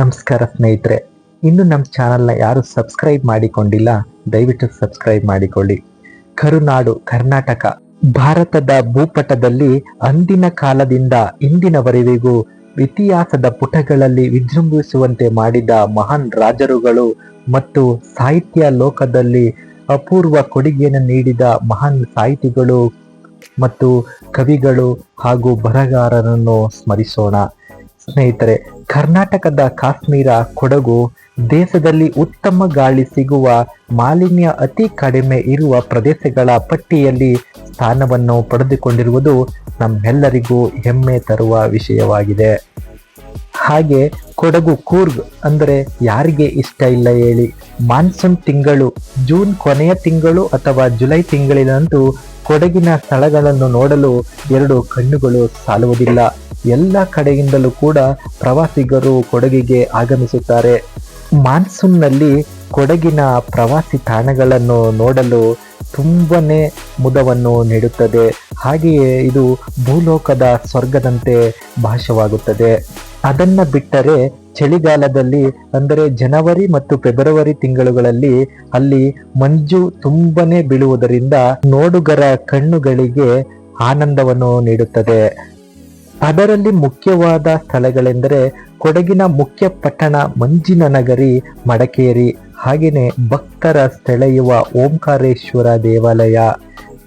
ನಮಸ್ಕಾರ ಸ್ನೇಹಿತರೆ, ಇನ್ನು ನಮ್ಮ ಚಾನಲ್ನ ಯಾರು ಸಬ್ಸ್ಕ್ರೈಬ್ ಮಾಡಿಕೊಂಡಿಲ್ಲ, ದಯವಿಟ್ಟು ಸಬ್ಸ್ಕ್ರೈಬ್ ಮಾಡಿಕೊಳ್ಳಿ. ಕರುನಾಡು, ಕರ್ನಾಟಕ, ಭಾರತದ ಭೂಪಟದಲ್ಲಿ ಅಂದಿನ ಕಾಲದಿಂದ ಇಂದಿನವರೆವಿಗೂ ಇತಿಹಾಸದ ಪುಟಗಳಲ್ಲಿ ವಿಜೃಂಭಿಸುವಂತೆ ಮಾಡಿದ ಮಹಾನ್ ರಾಜರುಗಳು ಮತ್ತು ಸಾಹಿತ್ಯ ಲೋಕದಲ್ಲಿ ಅಪೂರ್ವ ಕೊಡುಗೆಯನ್ನು ನೀಡಿದ ಮಹಾನ್ ಸಾಹಿತಿಗಳು ಮತ್ತು ಕವಿಗಳು ಹಾಗೂ ಬರಹಗಾರರನ್ನು ಸ್ಮರಿಸೋಣ. ಸ್ನೇಹಿತರೆ, ಕರ್ನಾಟಕದ ಕಾಶ್ಮೀರ, ಕೊಡಗು ದೇಶದಲ್ಲಿ ಉತ್ತಮ ಗಾಳಿ ಸಿಗುವ, ಮಾಲಿನ್ಯ ಅತಿ ಕಡಿಮೆ ಇರುವ ಪ್ರದೇಶಗಳ ಪಟ್ಟಿಯಲ್ಲಿ ಸ್ಥಾನವನ್ನು ಪಡೆದುಕೊಂಡಿರುವುದು ನಮ್ಮೆಲ್ಲರಿಗೂ ಹೆಮ್ಮೆ ತರುವ ವಿಷಯವಾಗಿದೆ. ಹಾಗೆ ಕೊಡಗು ಕೂರ್ಗ್ ಅಂದರೆ ಯಾರಿಗೆ ಇಷ್ಟ ಇಲ್ಲ ಹೇಳಿ, ಮಾನ್ಸೂನ್ ತಿಂಗಳು, ಜೂನ್ ಕೊನೆಯ ತಿಂಗಳು ಅಥವಾ ಜುಲೈ ತಿಂಗಳಿನಂತೂ ಕೊಡಗಿನ ಸ್ಥಳಗಳನ್ನು ನೋಡಲು ಎರಡು ಕಣ್ಣುಗಳು ಸಾಲುವುದಿಲ್ಲ. ಎಲ್ಲ ಕಡೆಯಿಂದಲೂ ಕೂಡ ಪ್ರವಾಸಿಗರು ಕೊಡಗಿಗೆ ಆಗಮಿಸುತ್ತಾರೆ. ಮಾನ್ಸೂನ್ನಲ್ಲಿ ಕೊಡಗಿನ ಪ್ರವಾಸಿ ತಾಣಗಳನ್ನು ನೋಡಲು ತುಂಬನೇ ಮುದವನ್ನು ನೀಡುತ್ತದೆ. ಹಾಗೆಯೇ ಇದು ಭೂಲೋಕದ ಸ್ವರ್ಗದಂತೆ ಭಾಷವಾಗುತ್ತದೆ ಅದನ್ನ ಬಿಟ್ಟರೆ ಚಳಿಗಾಲದಲ್ಲಿ, ಅಂದರೆ ಜನವರಿ ಮತ್ತು ಫೆಬ್ರವರಿ ತಿಂಗಳುಗಳಲ್ಲಿ ಅಲ್ಲಿ ಮಂಜು ತುಂಬನೇ ಬೀಳುವುದರಿಂದ ನೋಡುಗರ ಕಣ್ಣುಗಳಿಗೆ ಆನಂದವನ್ನು ನೀಡುತ್ತದೆ. ಅದರಲ್ಲಿ ಮುಖ್ಯವಾದ ಸ್ಥಳಗಳೆಂದರೆ ಕೊಡಗಿನ ಮುಖ್ಯ ಪಟ್ಟಣ ಮಂಜಿನ ನಗರಿ ಮಡಕೇರಿ ಹಾಗೆಯೇ ಭಕ್ತರ ಸೆಳೆಯುವ ಓಂಕಾರೇಶ್ವರ ದೇವಾಲಯ,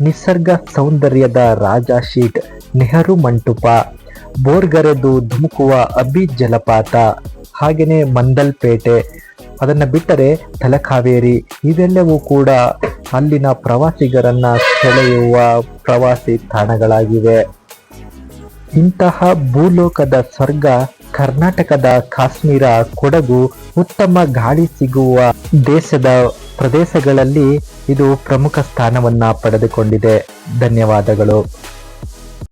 ನಿಸರ್ಗ ಸೌಂದರ್ಯದ ರಾಜಾಶೀಟ್ ನೆಹರು ಮಂಟಪ, ಬೋರ್ಗರೆದು ಧುಮುಕುವ ಅಬಿ ಜಲಪಾತ ಹಾಗೆಯೇ ಮಂದಲ್ಪೇಟೆ. ಅದನ್ನು ಬಿಟ್ಟರೆ ತಲಕಾವೇರಿ, ಇವೆಲ್ಲವೂ ಕೂಡ ಅಲ್ಲಿನ ಪ್ರವಾಸಿಗರನ್ನ ಸೆಳೆಯುವ ಪ್ರವಾಸಿ ತಾಣಗಳಾಗಿವೆ. ಇಂತಹ ಭೂಲೋಕದ ಸ್ವರ್ಗ ಕರ್ನಾಟಕದ ಕಾಶ್ಮೀರ ಕೊಡಗು ಉತ್ತಮ ಗಾಳಿ ಸಿಗುವ ದೇಶದ ಪ್ರದೇಶಗಳಲ್ಲಿ ಇದು ಪ್ರಮುಖ ಸ್ಥಾನವನ್ನ ಪಡೆದುಕೊಂಡಿದೆ. ಧನ್ಯವಾದಗಳು.